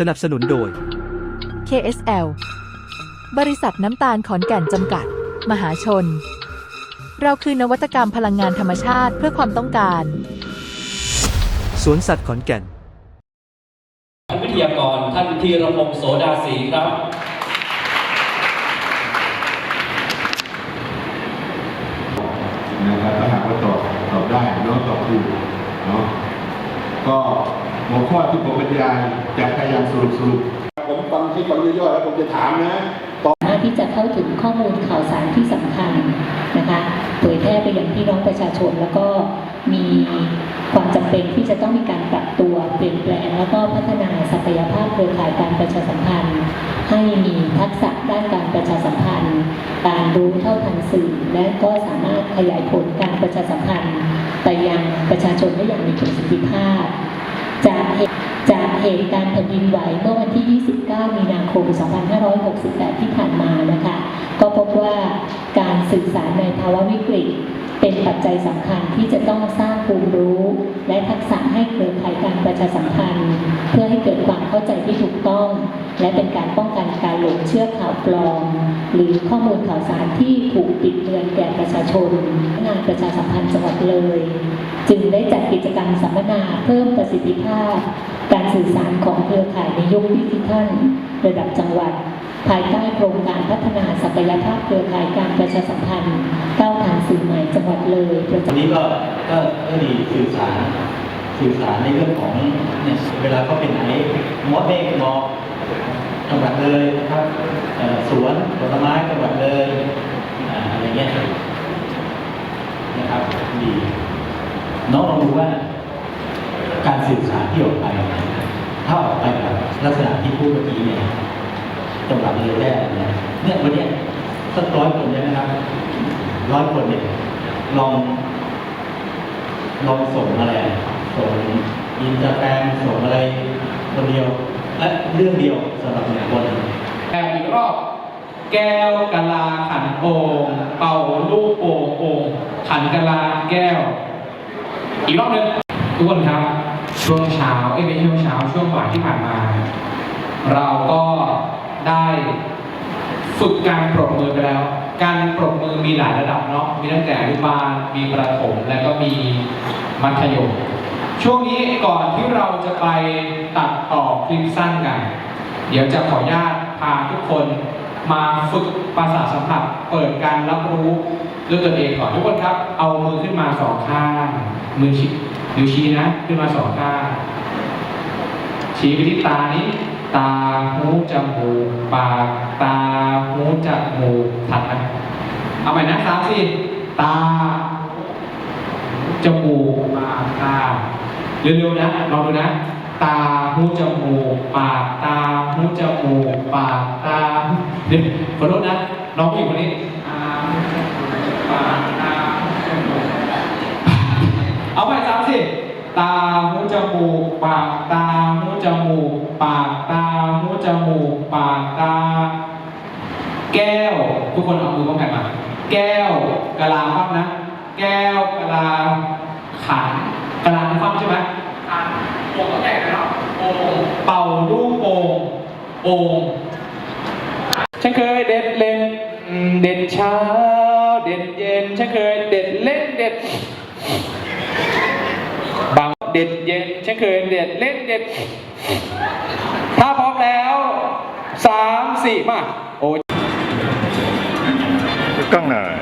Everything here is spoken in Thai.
สนับสนุนโดย KSL บริษัทน้ำตาลขอนแก่นจำกัด มหาชน เราคือนวัตกรรมพลังงานธรรมชาติเพื่อความต้องการ สวนสัตว์ขอนแก่น วิทยากรท่านธีรพงศ์โสดาศรีครับ นะครับถ้าหากว่าตอบตอบได้เนาะตอบถูกเนาะ ก็หัวข้อที่ผมบรรยายจะพยายามสรุปสรุปผมฟังที่ฟังย่อยๆแล้วผมจะถามนะสามารถที่จะเข้าถึงข้อมูลข่าวสารที่สำคัญนะคะเผยแพร่ไปยังพี่น้องประชาชน แล้วก็มีความจำเป็นที่จะต้องมีการปรับตัวเปลี่ยนแปลง แล้วก็พัฒนาศักยภาพเครือข่ายการประชาสัมพันธ์ ให้มีทักษะด้านการประชาสัมพันธ์ การรู้เท่าทันสื่อ และก็สามารถขยายผลการประชาสัมพันธ์ไปยังประชาชนได้อย่างมีประสิทธิภาพ จากเหตุจากเหตุการณ์แผ่นดินไหวเมื่อวันที่ 29 มีนาคม 2568 ที่ผ่านมานะคะ ก็พบว่าการสื่อสารในภาวะวิกฤต เป็นปัจจัยสำคัญที่จะต้องสร้างภูมิรู้ และทักษะให้เครือข่ายการประชาสัมพันธ์ เพื่อให้เกิดความเข้าใจที่ถูกต้อง และเป็นการป้องกันการหลงเชื่อข่าวปลอม หรือข้อมูลข่าวสารที่ถูกปิดเบือนแก่ประชาชน งานประชาสัมพันธ์ ทธิภาพ การสื่อสารของเครือข่ายในยุคดิจิทัลระดับจังหวัด ภายใต้โครงการพัฒนาศักยภาพเครือข่ายการประชาสัมพันธ์ก้าวทางสื่อใหม่จังหวัดเลยประจำวันนี้ก็ก็ก็ดีสื่อสารสื่อสารในเรื่องของเนี่ยเวลาเขาไปไหนมอเมฆมอจังหวัดเลยนะครับสวนผลไม้จังหวัดเลยอ่าอะไรเงี้ยนะครับดีน้องลองดูว่า การสื่อสารที่ออกไปถ้าออกไปแบบลักษณะที่พูดเมื่อกี้เนี่ยจังหวัดเลยได้เนี่ยเนี่ยวันนี้สักร้อยคนเนี่ยนะครับร้อยคนเนี่ยลองลองส่งอะไรส่งอินสตาแกรมส่งอะไรคนเดียวและเรื่องเดียวสำหรับหนึ่งคนแก้วอีกรอบแก้วกะลาขันโอ่งเป่าลูกโป่งโอ่งขันกะลาแก้ว อีกรอบหนึ่ง ทุกคนครับ ช่วงเช้าเอ้ยไม่ใช่ช่วงเช้า ช่วงบ่ายที่ผ่านมา เราก็ได้ฝึกการปรบมือไปแล้ว การปรบมือมีหลายระดับเนาะ มีตั้งแต่อนุบาล มีประถม และก็มีมัธยม ช่วงนี้ก่อนที่เราจะไปตัดต่อคลิปสั้นกัน เดี๋ยวจะขออนุญาตพาทุกคนมาฝึกประสาทสัมผัส เปิดการรับรู้ด้วยตัวเองก่อนทุกคนครับ เอามือขึ้นมาสองข้าง มือชี้ นิ้วชี้นะ ขึ้นมาสองข้างชี้ไปที่ตานี้ ตาหูจมูกปาก ตาหูจมูกถัดนะเอาใหม่นะสามสี่ตาจมูกปากตาเร็วๆนะลองดูนะ ตาหูจมูกปากตาหูจมูกปากตาเดี๋ยวขอโทษนะน้องผู้หญิงคนนี้ มูกปากตาหูจมูกปากตาหูจมูกปากตา แก้ว ทุกคนเอามือป้องกันมา แก้วกะลาคว่ำนะ แก้วกะลาขันกะลาคว่ำใช่ไหมขันโป่งก็แตกแล้วโป่งเป่าลูกโป่งโป่งฉันเคยเด็ดเล่นเด็ดเช้า เด็ดเย็นฉันเคยเด็ดเล่นเด็ด เด็ดเย็นฉันเคยเด็ดเล่นเด็ด ถ้าพร้อมแล้วสามสี่มา โอ้กล้องหน่อย